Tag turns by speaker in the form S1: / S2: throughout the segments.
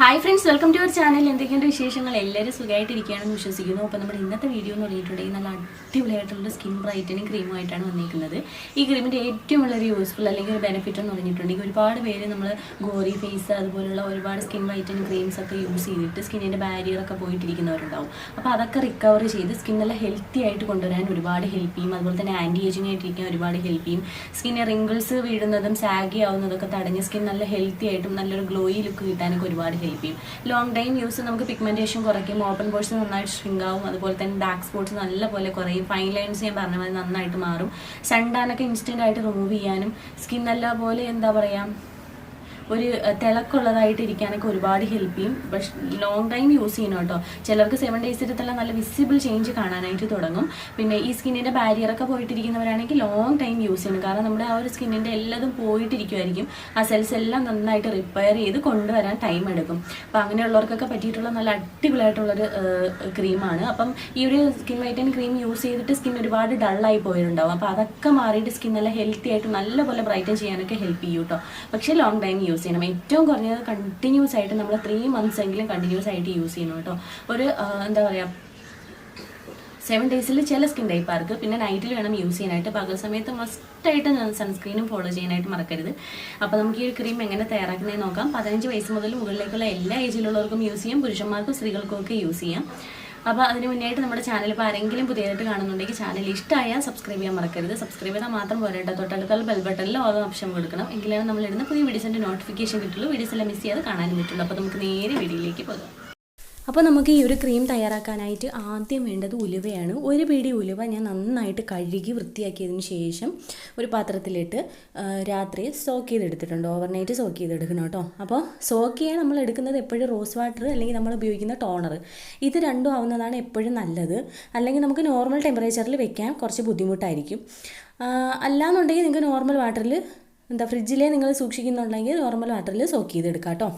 S1: Hi friends welcome to our channel എന്തൊക്കെയുണ്ട് വിശേഷങ്ങൾ? എല്ലാവരും സുഖമായിട്ടിരിക്കുകയാണെന്ന് വിശ്വസിക്കുന്നു. അപ്പോൾ നമ്മുടെ ഇന്നത്തെ വീഡിയോ എന്ന് പറഞ്ഞിട്ടുണ്ടെങ്കിൽ നല്ല അടിപൊളിയായിട്ടുള്ള സ്കിൻ ബ്രൈറ്റനിങ് ക്രീമുമായിട്ടാണ് വന്നിരിക്കുന്നത്. ഈ ക്രീമിന്റെ ഏറ്റവും വളരെ യൂസ്ഫുൾ അല്ലെങ്കിൽ ഒരു ബെനിഫിറ്റ് എന്ന് പറഞ്ഞിട്ടുണ്ടെങ്കിൽ ഒരുപാട് പേര് നമ്മൾ ഗോറി ഫേസ് അതുപോലുള്ള ഒരുപാട് സ്കിൻ ബ്രൈറ്റനിങ് ക്രീംസ് ഒക്കെ യൂസ് ചെയ്തിട്ട് സ്കിന്നിന്റെ ബാരിയറൊക്കെ പോയിട്ടിരിക്കുന്നവരുണ്ടാവും. അപ്പോൾ അതൊക്കെ റിക്കവർ ചെയ്ത് സ്കിൻ നല്ല ഹെൽത്തി ആയിട്ട് കൊണ്ടുവരാൻ ഒരുപാട് ഹെൽപ്പ് ചെയ്യും. അതുപോലെ തന്നെ ആന്റി ഏജിങ് ആയിട്ടിരിക്കാൻ ഒരുപാട് ഹെൽപ്പ് ചെയ്യും. സ്കിന്നിന് റിങ്കിൾസ് വീഴുന്നതും സാഗി ആവുന്നതൊക്കെ തടഞ്ഞ് സ്കിൻ നല്ല ഹെൽത്തി ആയിട്ടും നല്ലൊരു ഗ്ലോയി ലുക്ക് കിട്ടാനൊക്കെ ഒരുപാട് ഹെൽപ്പ് ചെയ്യും ലോങ് ടൈം യൂസ് നമുക്ക് പിഗ്മെന്റേഷൻ കുറയ്ക്കും ഓപ്പൺ പോർട്സ് നന്നായിട്ട് ഷ്രിങ്ക് ആവും അതുപോലെ തന്നെ ഡാർക്ക് സ്പോട്ട്സ് നല്ലപോലെ കുറയും. ഫൈൻ ലൈൻസ് ഞാൻ പറഞ്ഞ പോലെ നന്നായിട്ട് മാറും. സൺടാനൊക്കെ ഇൻസ്റ്റന്റ് ആയിട്ട് റിമൂവ് ചെയ്യാനും സ്കിൻ നല്ല പോലെ എന്താ പറയുക ഒരു തിളക്കുള്ളതായിട്ടിരിക്കാനൊക്കെ ഒരുപാട് ഹെൽപ്പ് ചെയ്യും. പക്ഷെ ലോങ് ടൈം യൂസ് ചെയ്യണം കേട്ടോ. ചിലർക്ക് സെവൻ ഡേയ്സ് തന്നെ നല്ല വിസിബിൾ ചേഞ്ച് കാണാനായിട്ട് തുടങ്ങും. പിന്നെ ഈ സ്കിന്നിന്റെ ബാരിയറൊക്കെ പോയിട്ടിരിക്കുന്നവരാണെങ്കിൽ ലോങ് ടൈം യൂസ് ചെയ്യണം. കാരണം നമ്മുടെ ആ ഒരു സ്കിന്നിന്റെ എല്ലാതും പോയിട്ടിരിക്കുമായിരിക്കും ആ സെൽസ് എല്ലാം നന്നായിട്ട് റിപ്പയർ ചെയ്ത് കൊണ്ടുവരാൻ ടൈം എടുക്കും. അപ്പം അങ്ങനെയുള്ളവർക്കൊക്കെ പറ്റിയിട്ടുള്ള നല്ല അടിപൊളിയായിട്ടുള്ളൊരു ക്രീമാണ് അപ്പം ഈ ഒരു സ്കിൻ വൈറ്റൻ ക്രീം യൂസ് ചെയ്തിട്ട് സ്കിൻ ഒരുപാട് ഡള്ളായി പോയിട്ടുണ്ടാവും. അപ്പോൾ അതൊക്കെ മാറിയിട്ട് സ്കിൻ നല്ല ഹെൽത്തി ആയിട്ട് നല്ലപോലെ ബ്രൈറ്റൻ ചെയ്യാനൊക്കെ ഹെൽപ്പ് ചെയ്യും പക്ഷേ ലോങ് ടൈം യൂസ് ചെയ്യണം. ഏറ്റവും കുറഞ്ഞത് കണ്ടിന്യൂസ് ആയിട്ട് നമ്മൾ ത്രീ മന്ത്സ് എങ്കിലും കണ്ടിന്യൂസ് ആയിട്ട് യൂസ് ചെയ്യണം കേട്ടോ. ഒരു എന്താ പറയുക സെവൻ ഡേയ്സിൽ ചില സ്കിൻ ടൈപ്പാർക്ക് പിന്നെ നൈറ്റിൽ വേണം യൂസ് ചെയ്യാനായിട്ട്. പകൽ സമയത്ത് മസ്റ്റായിട്ട് സൺസ്ക്രീനും ഫോളോ ചെയ്യാനായിട്ട് മറക്കരുത്. അപ്പോൾ നമുക്ക് ഈ ക്രീം എങ്ങനെ തയ്യാറാക്കുന്നതെന്ന് നോക്കാം. പതിനഞ്ച് വയസ്സ് മുതൽ മുകളിലേക്കുള്ള എല്ലാ ഏജിലുള്ളവർക്കും യൂസ് ചെയ്യാം. പുരുഷന്മാർക്കും സ്ത്രീകൾക്കും ഒക്കെ യൂസ് ചെയ്യാം. അപ്പോൾ അതിന് മുന്നേയായിട്ട് നമ്മുടെ ചാനൽ ഇപ്പോൾ ആരെങ്കിലും പുതിയതായിട്ട് കാണുന്നുണ്ടെങ്കിൽ ചാനൽ ഇഷ്ടമായാൽ സബ്സ്ക്രൈബ് ചെയ്യാൻ മറക്കരുത്. സബ്സ്ക്രൈബ് ചെയ്താൽ മാത്രം പോരാ തൊട്ടടുത്തുള്ള ബെൽ ബട്ടണിൽ ഓരോ ഓപ്ഷൻ കൊടുക്കണം. എങ്കിലാണ് നമ്മൾ ഇടുന്ന പുതിയ വീഡിയോസിന്റെ നോട്ടിഫിക്കേഷൻ കിട്ടുള്ളൂ. വീഡിയോസ് എല്ലാം മിസ് ചെയ്യാതെ കാണാനും പറ്റുള്ളൂ. അപ്പോൾ നമുക്ക് നേരെ വീഡിയോയിലേക്ക് പോകാം. അപ്പോൾ നമുക്ക് ഈ ഒരു ക്രീം തയ്യാറാക്കാനായിട്ട് ആദ്യം വേണ്ടത് ഉലുവയാണ്. ഒരു പിടി ഉലുവ ഞാൻ നന്നായിട്ട് കഴുകി വൃത്തിയാക്കിയതിന് ശേഷം ഒരു പാത്രത്തിലിട്ട് രാത്രി സോക്ക് ചെയ്തെടുത്തിട്ടുണ്ട്. ഓവർനൈറ്റ് സോക്ക് ചെയ്തെടുക്കണം കേട്ടോ. അപ്പോൾ സോക്ക് ചെയ്യാൻ നമ്മൾ എടുക്കുന്നത് എപ്പോഴും റോസ് വാട്ടർ അല്ലെങ്കിൽ നമ്മൾ ഉപയോഗിക്കുന്ന ടോണർ. ഇത് രണ്ടും ആവുന്നതാണ് എപ്പോഴും നല്ലത്. അല്ലെങ്കിൽ നമുക്ക് നോർമൽ ടെമ്പറേച്ചറിൽ വെക്കാൻ കുറച്ച് ബുദ്ധിമുട്ടായിരിക്കും. അല്ലാന്നുണ്ടെങ്കിൽ നിങ്ങൾക്ക് നോർമൽ വാട്ടറിൽ എന്താ ഫ്രിഡ്ജിലേ നിങ്ങൾ സൂക്ഷിക്കുന്നുണ്ടെങ്കിൽ നോർമൽ വാട്ടറിൽ സോക്ക് ചെയ്തെടുക്കാം കേട്ടോ.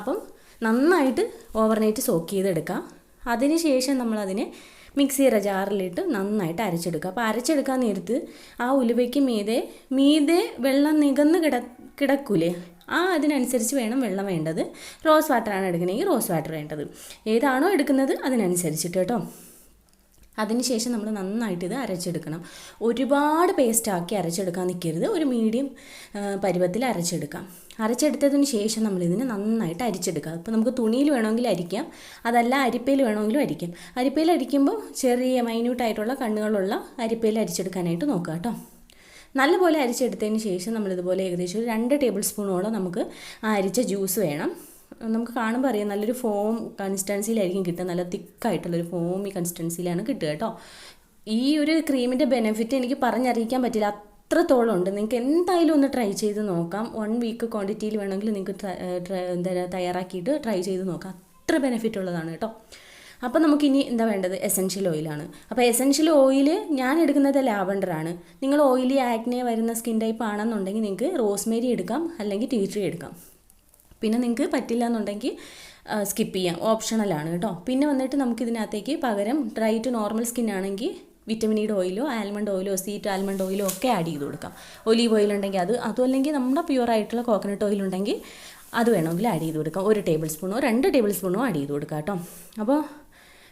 S1: അപ്പം നന്നായിട്ട് ഓവർനൈറ്റ് സോക്ക് ചെയ്തെടുക്കാം. അതിനുശേഷം നമ്മളതിനെ മിക്സിയുടെ ജാറിലിട്ട് നന്നായിട്ട് അരച്ചെടുക്കുക. അപ്പോൾ അരച്ചെടുക്കാൻ നേരത്ത് ആ ഉലുവയ്ക്ക് മീതെ മീതെ വെള്ളം നികന്ന് കിട കിടക്കൂലേ? ആ അതിനനുസരിച്ച് വേണം വെള്ളം വേണ്ടത്. റോസ് വാട്ടറാണ് എടുക്കണമെങ്കിൽ റോസ് വാട്ടർ വേണ്ടത്. ഏതാണോ എടുക്കുന്നത് അതിനനുസരിച്ചിട്ട് കേട്ടോ. അതിനുശേഷം നമ്മൾ നന്നായിട്ട് ഇത് അരച്ചെടുക്കണം. ഒരുപാട് പേസ്റ്റാക്കി അരച്ചെടുക്കാൻ നിൽക്കരുത് ഒരു മീഡിയം പരുവത്തിൽ അരച്ചെടുക്കാം. അരച്ചെടുത്തതിന് ശേഷം നമ്മൾ ഇതിന് നന്നായിട്ട് അരിച്ചെടുക്കുക. അപ്പോൾ നമുക്ക് തുണിയിൽ വേണമെങ്കിൽ അരിക്കാം. അതല്ല അരിപ്പയിൽ വേണമെങ്കിലും അരിക്കാം. അരിപ്പയിൽ അരിക്കുമ്പോൾ ചെറിയ മൈന്യൂട്ടായിട്ടുള്ള കണ്ണുകളുള്ള അരിപ്പയിൽ അരിച്ചെടുക്കാനായിട്ട് നോക്കുക കേട്ടോ. നല്ലപോലെ അരിച്ചെടുത്തതിന് ശേഷം നമ്മളിതുപോലെ ഏകദേശം ഒരു രണ്ട് ടേബിൾ സ്പൂണോളം നമുക്ക് ആ അരിച്ച ജ്യൂസ് വേണം. നമുക്ക് കാണുമ്പോൾ അറിയാം നല്ലൊരു ഫോം കൺസിസ്റ്റൻസിയിലായിരിക്കും കിട്ടുക. നല്ല തിക്കായിട്ടുള്ളൊരു ഫോമി കൺസിസ്റ്റൻസിയിലാണ് കിട്ടുക കേട്ടോ. ഈ ഒരു ക്രീമിന്റെ ബെനിഫിറ്റ് എനിക്ക് പറഞ്ഞറിയിക്കാൻ പറ്റില്ല. അത്രത്തോളം ഉണ്ട്. നിങ്ങൾക്ക് എന്തായാലും ഒന്ന് ട്രൈ ചെയ്ത് നോക്കാം. വൺ വീക്ക് ക്വാണ്ടിറ്റിയിൽ വേണമെങ്കിൽ നിങ്ങൾക്ക് എന്താ തയ്യാറാക്കിയിട്ട് ട്രൈ ചെയ്ത് നോക്കാം. അത്ര ബെനിഫിറ്റ് ഉള്ളതാണ് കേട്ടോ. അപ്പോൾ നമുക്കിനി എന്താ വേണ്ടത്? എസെൻഷ്യൽ ഓയിലാണ് അപ്പോൾ എസെൻഷ്യൽ ഓയിൽ ഞാൻ എടുക്കുന്നത് ലാവൻഡറാണ് നിങ്ങൾ ഓയിലി ആക്നെ വരുന്ന സ്കിൻ ടൈപ്പ് ആണെന്നുണ്ടെങ്കിൽ നിങ്ങൾക്ക് റോസ്മേരി എടുക്കാം അല്ലെങ്കിൽ ടീ ട്രീ എടുക്കാം. പിന്നെ നിങ്ങൾക്ക് പറ്റില്ല എന്നുണ്ടെങ്കിൽ സ്കിപ്പ് ചെയ്യാം. ഓപ്ഷണലാണ് കേട്ടോ. പിന്നെ വന്നിട്ട് നമുക്കിതിനകത്തേക്ക് പകരം ഡ്രൈ ടു നോർമൽ സ്കിൻ ആണെങ്കിൽ വിറ്റമിൻ ഇയുടെ ഓയിലോ ആൽമണ്ട് ഓയിലോ സീറ്റ് ആൽമണ്ട് ഓയിലോ ഒക്കെ ആഡ് ചെയ്ത് കൊടുക്കാം. ഒലീവ് ഓയിൽ ഉണ്ടെങ്കിൽ അത് അതും അല്ലെങ്കിൽ നമ്മുടെ പ്യുവർ ആയിട്ടുള്ള കോക്കനട്ട് ഓയിൽ ഉണ്ടെങ്കിൽ അത് വേണമെങ്കിൽ ആഡ് ചെയ്ത് കൊടുക്കാം. ഒരു ടേബിൾ സ്പൂണോ രണ്ട് ടേബിൾ സ്പൂണോ ആഡ് ചെയ്ത് കൊടുക്കാം കേട്ടോ. അപ്പോൾ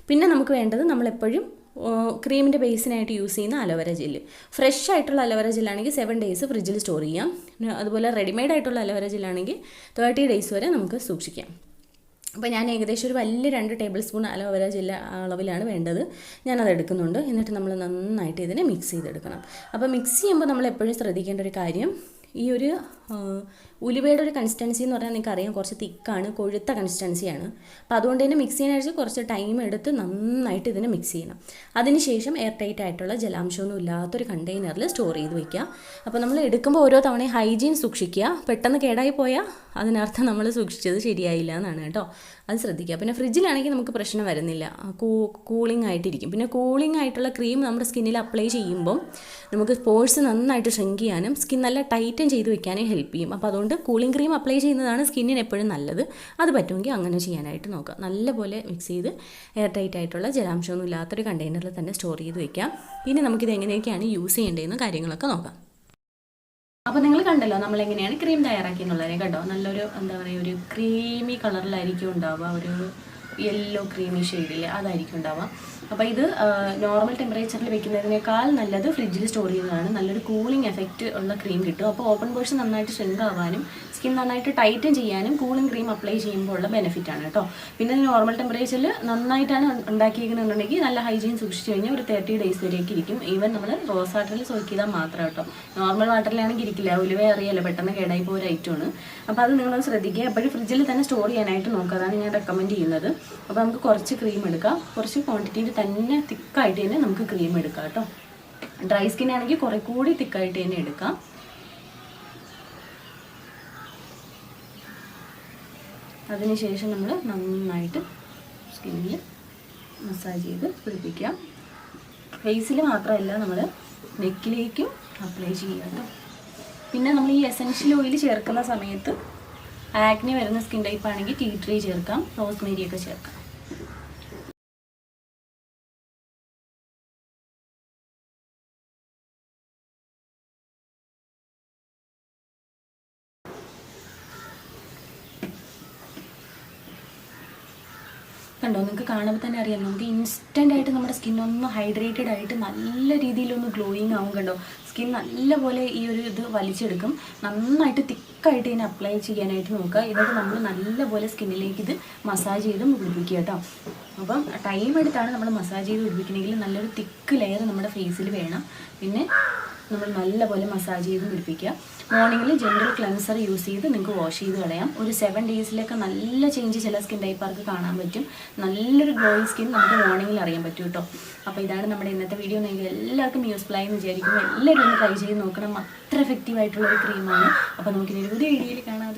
S1: പിന്നെ നമുക്ക് വേണ്ടത് നമ്മളെപ്പോഴും ക്രീമിന്റെ ബേസിനായിട്ട് യൂസ് ചെയ്യുന്ന അലോവേര ജെല്ല് ഫ്രഷ് ആയിട്ടുള്ള അലോവേര ജെല്ലാണെങ്കിൽ സെവൻ ഡേയ്സ് ഫ്രിഡ്ജിൽ സ്റ്റോർ ചെയ്യാം. അതുപോലെ റെഡിമെയ്ഡ് ആയിട്ടുള്ള അലോവേര ജെല്ലാണെങ്കിൽ തേർട്ടി ഡേയ്സ് വരെ നമുക്ക് സൂക്ഷിക്കാം. അപ്പോൾ ഞാൻ ഏകദേശം ഒരു വലിയ രണ്ട് ടേബിൾ സ്പൂൺ അലോവേര ജെല്ല അളവിലാണ് വേണ്ടത്. ഞാനത് എടുക്കുന്നുണ്ട്. എന്നിട്ട് നമ്മൾ നന്നായിട്ട് ഇതിനെ മിക്സ് ചെയ്തെടുക്കണം. അപ്പോൾ മിക്സ് ചെയ്യുമ്പോൾ നമ്മൾ എപ്പോഴും ശ്രദ്ധിക്കേണ്ട ഒരു കാര്യം ഈ ഒരു ഉലുവയുടെ ഒരു കൺസിസ്റ്റൻസി എന്ന് പറഞ്ഞാൽ നിങ്ങൾക്ക് അറിയാം കുറച്ച് തിക്കാണ് കൊഴുത്ത കൺസിസ്റ്റൻസിയാണ് അപ്പോൾ അതുകൊണ്ട് തന്നെ മിക്സ് ചെയ്യാനായിട്ട് കുറച്ച് ടൈം എടുത്ത് നന്നായിട്ട് ഇതിനെ മിക്സ് ചെയ്യണം. അതിനുശേഷം എയർ ടൈറ്റ് ആയിട്ടുള്ള ജലാംശമൊന്നും ഇല്ലാത്തൊരു കണ്ടെയ്നറിൽ സ്റ്റോർ ചെയ്ത് വയ്ക്കുക അപ്പോൾ നമ്മൾ എടുക്കുമ്പോൾ ഓരോ തവണയും ഹൈജീൻ സൂക്ഷിക്കുക. പെട്ടെന്ന് കേടായി പോയാൽ അതിനർത്ഥം നമ്മൾ സൂക്ഷിച്ചത് ശരിയായില്ല എന്നാണ് കേട്ടോ. അത് ശ്രദ്ധിക്കുക. പിന്നെ ഫ്രിഡ്ജിലാണെങ്കിൽ നമുക്ക് പ്രശ്നം വരുന്നില്ല. കൂ കൂളിംഗ് ആയിട്ടിരിക്കും. പിന്നെ കൂളിംഗ് ആയിട്ടുള്ള ക്രീം നമ്മുടെ സ്കിന്നിൽ അപ്ലൈ ചെയ്യുമ്പം നമുക്ക് പോഴ്സ് നന്നായിട്ട് ഷ്രിങ്ക് ചെയ്യാനും സ്കിൻ നല്ല ടൈറ്റൻ ചെയ്ത് വെക്കാനേ ഹെൽപ്പ് ചെയ്യും. അപ്പോൾ അതുകൊണ്ട് കൂളിംഗ് ക്രീം അപ്ലൈ ചെയ്യുന്നതാണ് സ്കിന്നിന് എപ്പോഴും നല്ലത്. അത് പറ്റുമെങ്കിൽ അങ്ങനെ ചെയ്യാനായിട്ട് നോക്കുക നല്ലപോലെ മിക്സ് ചെയ്ത് എയർ ടൈറ്റ് ആയിട്ടുള്ള ജലാംശമൊന്നും ഇല്ലാത്തൊരു കണ്ടെയ്നറിൽ തന്നെ സ്റ്റോർ ചെയ്ത് വെക്കാം. ഇനി നമുക്കിത് എങ്ങനെയൊക്കെയാണ് യൂസ് ചെയ്യേണ്ടതെന്ന് കാര്യങ്ങളൊക്കെ നോക്കാം. അപ്പോൾ നിങ്ങൾ കണ്ടല്ലോ നമ്മൾ എങ്ങനെയാണ് ക്രീം തയ്യാറാക്കി എന്നുള്ളതിനെ കേട്ടോ നല്ലൊരു എന്താ പറയുക ഒരു ക്രീമി കളറിലായിരിക്കും ഉണ്ടാവുക. ഒരു യെല്ലോ ക്രീമി ഷെയ്ഡിൽ അതായിരിക്കും ഉണ്ടാവുക. അപ്പോൾ ഇത് നോർമൽ ടെമ്പറേച്ചറിൽ വെക്കുന്നതിനേക്കാൾ നല്ലത് ഫ്രിഡ്ജിൽ സ്റ്റോർ ചെയ്യുന്നതാണ്. നല്ലൊരു കൂളിംഗ് എഫക്റ്റ് ഉള്ള ക്രീം കിട്ടും. അപ്പോൾ ഓപ്പൺ പോർഷൻ നന്നായിട്ട് ഷ്രിങ്ക് ആവാനും സ്കിൻ നന്നായിട്ട് ടൈറ്റൻ ചെയ്യാനും കൂളിംഗ് ക്രീം അപ്ലൈ ചെയ്യുമ്പോൾ ഉള്ള ബെനിഫിറ്റ് ആണ് കേട്ടോ പിന്നെ നോർമൽ ടെമ്പറേച്ചറിൽ നന്നായിട്ടാണ് ഉണ്ടാക്കിയിരിക്കുന്നുണ്ടെങ്കിൽ നല്ല ഹൈജീൻ സൂക്ഷിച്ചു കഴിഞ്ഞാൽ ഒരു തേർട്ടി ഡേയ്സ് വരെയൊക്കെ ഇരിക്കും. ഈവൻ നമ്മൾ റോസ് വാട്ടറിൽ സോക്ക് ചെയ്താൽ മാത്രം കേട്ടോ നോർമൽ വാട്ടറിലാണെങ്കിൽ ഇരിക്കില്ല. ഉലുവ അറിയാലോ പെട്ടെന്ന് കേടായി പോയ ഒരു ഐറ്റമാണ് അപ്പോൾ അത് നിങ്ങൾ ശ്രദ്ധിക്കുക. എപ്പോഴും ഫ്രിഡ്ജിൽ തന്നെ സ്റ്റോർ ചെയ്യാനായിട്ട് നോക്കുക. അതാണ് ഞാൻ റെക്കമെൻഡ് ചെയ്യുന്നത്. അപ്പോൾ നമുക്ക് കുറച്ച് ക്രീം എടുക്കാം. കുറച്ച് ക്വാണ്ടിറ്റിയിൽ തന്നെ തിക്കായിട്ട് തന്നെ നമുക്ക് ക്രീം എടുക്കാം കേട്ടോ. ഡ്രൈ സ്കിൻ ആണെങ്കിൽ കുറെ കൂടി തിക്കായിട്ട് തന്നെ എടുക്കാം. അതിനുശേഷം നമ്മൾ നന്നായിട്ട് സ്കിന്നിൽ മസാജ് ചെയ്ത് പിടിപ്പിക്കാം ഫേസിൽ മാത്രമല്ല നമ്മൾ നെക്കിലേക്കും അപ്ലൈ ചെയ്യുക കേട്ടോ. പിന്നെ നമ്മൾ ഈ എസൻഷ്യൽ ഓയിൽ ചേർക്കുന്ന സമയത്ത് ആക്നി വരുന്ന സ്കിൻ ടൈപ്പ് ആണെങ്കിൽ ടീ ട്രീ ചേർക്കാം റോസ്മേരി ഒക്കെ ചേർക്കാം. കണ്ടോ? നിങ്ങൾക്ക് കാണുമ്പോൾ തന്നെ അറിയാം. നമുക്ക് ഇൻസ്റ്റന്റ് ആയിട്ട് നമ്മുടെ സ്കിൻ ഒന്ന് ഹൈഡ്രേറ്റഡ് ആയിട്ട് നല്ല രീതിയിലൊന്ന് ഗ്ലോയിങ് ആവും കണ്ടോ? സ്കിൻ നല്ലപോലെ ഈ ഒരു ഇത് വലിച്ചെടുക്കും. നന്നായിട്ട് തിക്കായിട്ട് ഇതിനെ അപ്ലൈ ചെയ്യാനായിട്ട് നോക്കുക. ഇതൊക്കെ നമ്മൾ നല്ലപോലെ സ്കിന്നിലേക്ക് ഇത് മസാജ് ചെയ്ത് മുടിപ്പിക്കുക കേട്ടോ. അപ്പം ടൈം എടുത്താണ് നമ്മൾ മസാജ് ചെയ്ത് പിടിപ്പിക്കണമെങ്കിൽ നല്ലൊരു തിക്ക് ലെയർ നമ്മുടെ ഫേസിൽ വേണം. പിന്നെ നമ്മൾ നല്ലപോലെ മസാജ് ചെയ്ത് പിടിപ്പിക്കുക. മോർണിംഗിൽ ജനറൽ ക്ലെൻസർ യൂസ് ചെയ്ത് നിങ്ങൾക്ക് വാഷ് ചെയ്ത് കളയാം. ഒരു സെവൻ ഡേയ്സിലൊക്കെ നല്ല ചേഞ്ച് ചില സ്കിൻ ടൈപ്പാർക്ക് കാണാൻ പറ്റും. നല്ലൊരു ഗ്ലോയിങ് സ്കിൻ നമുക്ക് മോർണിംഗിൽ അറിയാൻ പറ്റും കേട്ടോ അപ്പോൾ ഇതാണ് നമ്മുടെ ഇന്നത്തെ വീഡിയോ നിങ്ങൾക്ക് എല്ലാവർക്കും യൂസ്ഫുൾ ആയി എന്ന് വിചാരിക്കുന്നു. എല്ലാവരും ഒന്ന് ട്രൈ ചെയ്ത് നോക്കണം. അത്ര എഫക്റ്റീവ് ആയിട്ടുള്ള ഒരു ക്രീമാണ് അപ്പോൾ നമുക്കിനി ഒരു പുതിയ വീഡിയോയിൽ കാണാം.